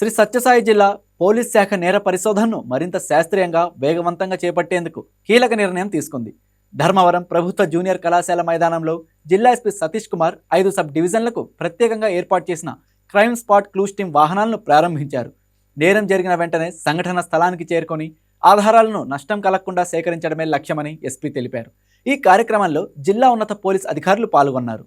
శ్రీ సత్యసాయి జిల్లా పోలీస్ శాఖ నేర పరిశోధనను మరింత శాస్త్రీయంగా వేగవంతంగా చేపట్టేందుకు కీలక నిర్ణయం తీసుకుంది. ధర్మవరం ప్రభుత్వ జూనియర్ కళాశాల మైదానంలో జిల్లా ఎస్పీ సతీష్ కుమార్ ఐదు సబ్ డివిజన్లకు ప్రత్యేకంగా ఏర్పాటు చేసిన క్రైమ్ స్పాట్ క్లూస్ టీం వాహనాలను ప్రారంభించారు. నేరం జరిగిన వెంటనే సంఘటన స్థలానికి చేరుకొని ఆధారాలను నష్టం కలగకుండా సేకరించడమే లక్ష్యమని ఎస్పీ తెలిపారు. ఈ కార్యక్రమంలో జిల్లా ఉన్నత పోలీస్ అధికారులు పాల్గొన్నారు.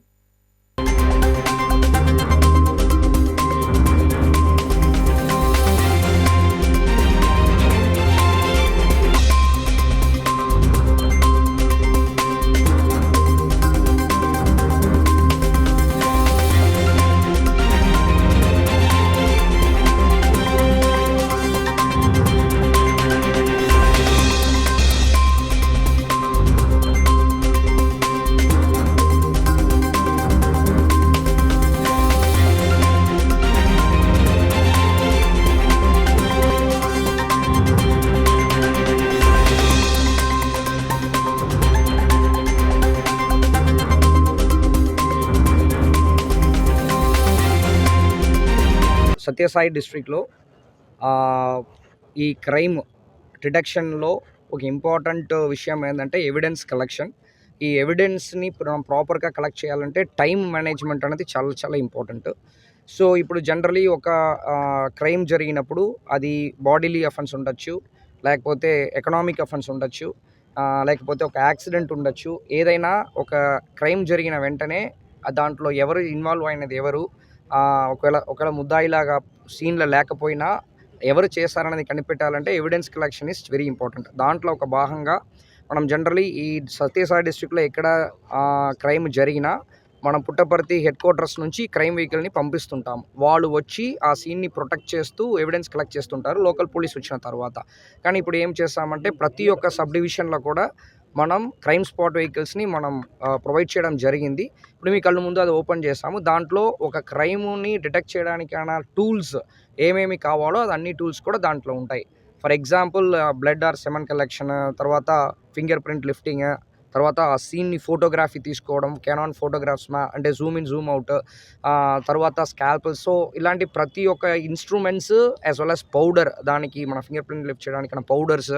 సత్యసాయి డిస్ట్రిక్ట్లో ఈ క్రైమ్ డిటెక్షన్లో ఒక ఇంపార్టెంట్ విషయం ఏంటంటే ఎవిడెన్స్ కలెక్షన్. ఈ ఎవిడెన్స్ని ప్రాపర్గా కలెక్ట్ చేయాలంటే టైం మేనేజ్మెంట్ అనేది చాలా చాలా ఇంపార్టెంట్. సో ఇప్పుడు జనరలీ ఒక క్రైమ్ జరిగినప్పుడు అది బాడీలీ అఫెన్స్ ఉండొచ్చు లేకపోతే ఎకనామిక్ అఫెన్స్ ఉండొచ్చు లేకపోతే ఒక యాక్సిడెంట్ ఉండొచ్చు. ఏదైనా ఒక క్రైమ్ జరిగిన వెంటనే దాంట్లో ఎవరు ఇన్వాల్వ్ అయినది ఎవరు ఒకవేళ ఒకవేళ ముద్దాయిలాగా సీన్లో లేకపోయినా ఎవరు చేశారనేది కనిపెట్టాలంటే evidence collection is very important దాంట్లో ఒక భాగంగా మనం జనరలీ ఈ సత్యసాయి డిస్ట్రిక్ట్లో ఎక్కడ క్రైమ్ జరిగినా మనం పుట్టపర్తి హెడ్ క్వార్టర్స్ నుంచి క్రైమ్ వెహికల్ని పంపిస్తుంటాం. వాళ్ళు వచ్చి ఆ సీన్ని ప్రొటెక్ట్ చేస్తూ ఎవిడెన్స్ కలెక్ట్ చేస్తుంటారు. లోకల్ పోలీస్ వచ్చిన తర్వాత. కానీ ఇప్పుడు ఏం చేస్తామంటే ప్రతి ఒక్క సబ్ డివిజన్లో కూడా మనం క్రైమ్ స్పాట్ వెహికల్స్ని మనం ప్రొవైడ్ చేయడం జరిగింది. ఇప్పుడు మీ కళ్ళు ముందు అది ఓపెన్ చేస్తాము. దాంట్లో ఒక క్రైమ్ని డిటెక్ట్ చేయడానికైనా టూల్స్ ఏమేమి కావాలో అది అన్ని టూల్స్ కూడా దాంట్లో ఉంటాయి. For example blood or semen collection తర్వాత ఫింగర్ ప్రింట్ లిఫ్టింగ్ తర్వాత ఆ సీన్ని ఫోటోగ్రఫీ తీసుకోవడం కెనాన్ ఫోటోగ్రాఫ్స్ మా అంటే జూమ్ ఇన్ జూమ్ అవుట్ తర్వాత స్కాల్పల్ సో ఇలాంటి ప్రతి ఒక్క instruments as well as powder దానికి మన ఫింగర్ ప్రింట్ లిఫ్ట్ చేయడానికి పౌడర్స్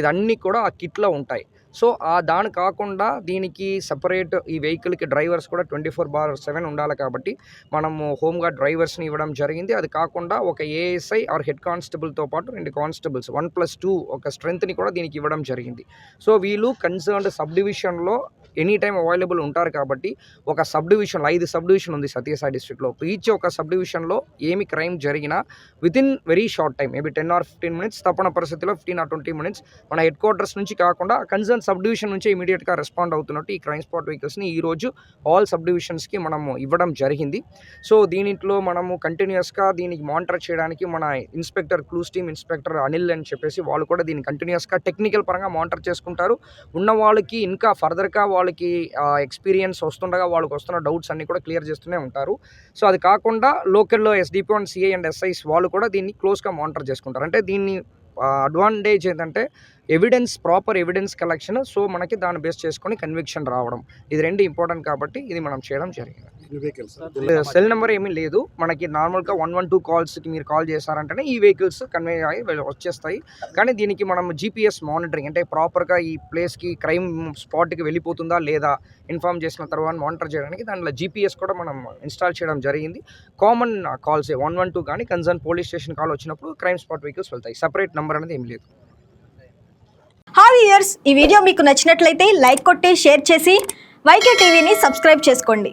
ఇదన్నీ కూడా ఆ కిట్లో ఉంటాయి. సో ఆ దాని కాకుండా దీనికి సపరేట్ ఈ వెహికల్కి డ్రైవర్స్ కూడా ట్వంటీ ఫోర్ బార్ సెవెన్ ఉండాలి కాబట్టి మనము హోమ్గా డ్రైవర్స్ని ఇవ్వడం జరిగింది. అది కాకుండా ఒక ఏఎస్ఐ ఆర్ హెడ్ కానిస్టేబుల్తో పాటు రెండు కానిస్టేబుల్స్ వన్ ప్లస్ టూ ఒక స్ట్రెంత్ని కూడా దీనికి ఇవ్వడం జరిగింది. సో వీళ్ళు కన్సర్న్డ్ సబ్ విషయంలో ఎనీ టైం అవైలబుల్ ఉంటారు కాబట్టి ఒక సబ్ డివిజన్ ఐదు సబ్ డివిజన్ ఉంది సత్యసాయి డిస్ట్రిక్ట్లో. ఈచ్ ఒక సబ్ డివిజన్లో ఏమి క్రైమ్ జరిగినా within very short time maybe ten or fifteen minutes తప్పన పరిస్థితిలో ఫిఫ్టీన్ ఆర్ ట్వంటీ మినిట్స్ మన హెడ్ క్వార్టర్స్ నుంచి కాకుండా కన్సర్న్ సబ్ డివిజన్ నుంచి ఇమీడియట్గా రెస్పాండ్ అవుతున్నట్టు ఈ క్రైమ్ స్పాట్ వెహికల్స్ని ఈరోజు ఆల్ సబ్ డివిజన్స్కి మనము ఇవ్వడం జరిగింది. సో దీనిలో మనము కంటిన్యూస్గా దీనికి మానిటర్ చేయడానికి మన inspector clues team inspector Anil అని చెప్పేసి వాళ్ళు కూడా దీన్ని కంటిన్యూస్గా టెక్నికల్ పరంగా మానిటర్ చేసుకుంటారు. ఉన్న వాళ్ళకి ఇంకా ఫర్దర్గా వాళ్ళకి ఎక్స్పీరియన్స్ వస్తుండగా వాళ్ళకి వస్తున్న డౌట్స్ అన్ని కూడా క్లియర్ చేస్తూనే ఉంటారు. సో అది కాకుండా లోకల్లో SDP and CI and SIs వాళ్ళు కూడా దీన్ని క్లోజ్గా మానిటర్ చేసుకుంటారు. అంటే దీన్ని అడ్వాంటేజ్ ఏంటంటే evidence proper evidence collection so మనకి దాన్ని బేస్ చేసుకొని కన్విక్షన్ రావడం. ఇది రెండు ఇంపార్టెంట్ కాబట్టి ఇది మనం చేయడం జరిగింది. సెల్ నెంబర్ ఏమీ లేదు. మనకి నార్మల్గా వన్ వన్ టూ కాల్స్కి మీరు కాల్ చేశారంటేనే ఈ వెహికల్స్ కన్వే అయ్యి వచ్చేస్తాయి. కానీ దీనికి మనం జీపీఎస్ మానిటరింగ్ అంటే ప్రాపర్గా ఈ ప్లేస్కి క్రైమ్ స్పాట్కి వెళ్ళిపోతుందా లేదా ఇన్ఫార్మ్ చేసిన తర్వాత మానిటర్ చేయడానికి దాంట్లో జీపీఎస్ కూడా మనం ఇన్స్టాల్ చేయడం జరిగింది. Common calls one one two కానీ కన్సర్న్ పోలీస్ స్టేషన్ కాల్ వచ్చినప్పుడు క్రైమ్ స్పాట్ వెహికల్స్ వెళ్తాయి. సపరేట్ నెంబర్ అనేది ఏం లేదు. హాయ్ ఇయర్స్ ఈ వీడియో మీకు నచ్చినట్లయితే లైక్ కొట్టి షేర్ చేసి వైకే టీవీని సబ్స్క్రైబ్ చేసుకోండి.